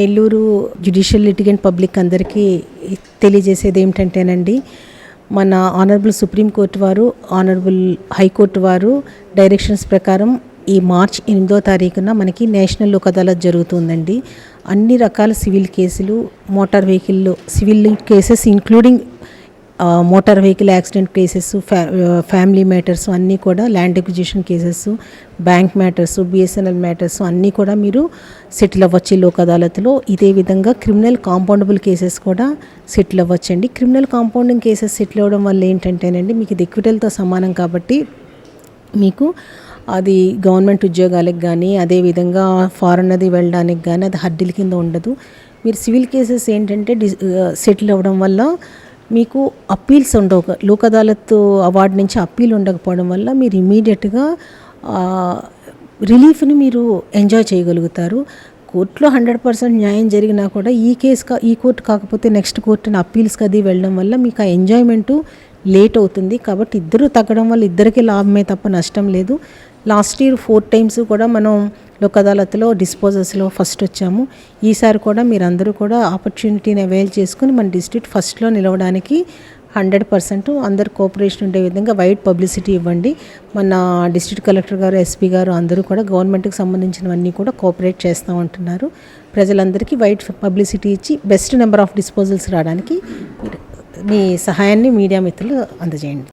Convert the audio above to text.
Nellore judicial litigant public అందరికీ తెలియజేసేది ఏమిటంటేనండి మన ఆనరబుల్ సుప్రీంకోర్టు వారు ఆనరబుల్ హైకోర్టు వారు డైరెక్షన్స్ ప్రకారం ఈ మార్చ్ ఎనిమిదో తారీఖున మనకి నేషనల్ లోక్ అదాలత్ జరుగుతుందండి. అన్ని రకాల సివిల్ కేసులు motor vehicle civil cases including motor vehicle accident cases ఫ్యా ఫ్యామిలీ మ్యాటర్స్ అన్నీ కూడా land acquisition cases bank matters BSNL matters అన్నీ కూడా మీరు సెటిల్ అవ్వచ్చు లోక్ అదాలత్లో. ఇదే విధంగా క్రిమినల్ కాంపౌండబుల్ కేసెస్ కూడా సెటిల్ అవ్వచ్చండి. క్రిమినల్ కాంపౌండింగ్ కేసెస్ సెటిల్ అవ్వడం వల్ల ఏంటంటేనండి మీకు ఇది ఎక్విటల్తో సమానం కాబట్టి మీకు అది గవర్నమెంట్ ఉద్యోగాలకు కానీ అదేవిధంగా ఫారెన్ అది వెళ్ళడానికి కానీ అది హడ్డీల కింద ఉండదు. మీరు సివిల్ కేసెస్ ఏంటంటే డి సెటిల్ అవ్వడం వల్ల మీకు అప్పీల్స్ ఉండవు. లోక్ అదాలత్ అవార్డు నుంచి అప్పీల్ ఉండకపోవడం వల్ల మీరు ఇమీడియట్గా రిలీఫ్ని మీరు ఎంజాయ్ చేయగలుగుతారు. కోర్టులో హండ్రెడ్ పర్సెంట్ న్యాయం జరిగినా కూడా ఈ కేసు కా ఈ కోర్టు కాకపోతే నెక్స్ట్ కోర్టు అప్పీల్స్కి అది వెళ్ళడం వల్ల మీకు ఆ ఎంజాయ్మెంటు లేట్ అవుతుంది. కాబట్టి ఇద్దరు తగ్గడం వల్ల ఇద్దరికి లాభమే తప్ప నష్టం లేదు. లాస్ట్ ఇయర్ ఫోర్ టైమ్స్ కూడా మనం లోక్ అదాలత్లో డిస్పోజల్స్లో ఫస్ట్ వచ్చాము. ఈసారి కూడా మీరందరూ కూడా ఆపర్చునిటీని అవైల్ చేసుకుని మన డిస్ట్రిక్ట్ ఫస్ట్లో నిలవడానికి హండ్రెడ్ పర్సెంట్ అందరు కోఆపరేషన్ ఉండే విధంగా వైడ్ పబ్లిసిటీ ఇవ్వండి. మన డిస్ట్రిక్ట్ కలెక్టర్ గారు ఎస్పీ గారు అందరూ కూడా గవర్నమెంట్కి సంబంధించినవన్నీ కూడా కోఆపరేట్ చేస్తూ ఉంటున్నారు. ప్రజలందరికీ వైడ్ పబ్లిసిటీ ఇచ్చి బెస్ట్ నెంబర్ ఆఫ్ డిస్పోజల్స్ రావడానికి మీ సహాయాన్ని మీడియా మిత్రులు అందజేయండి.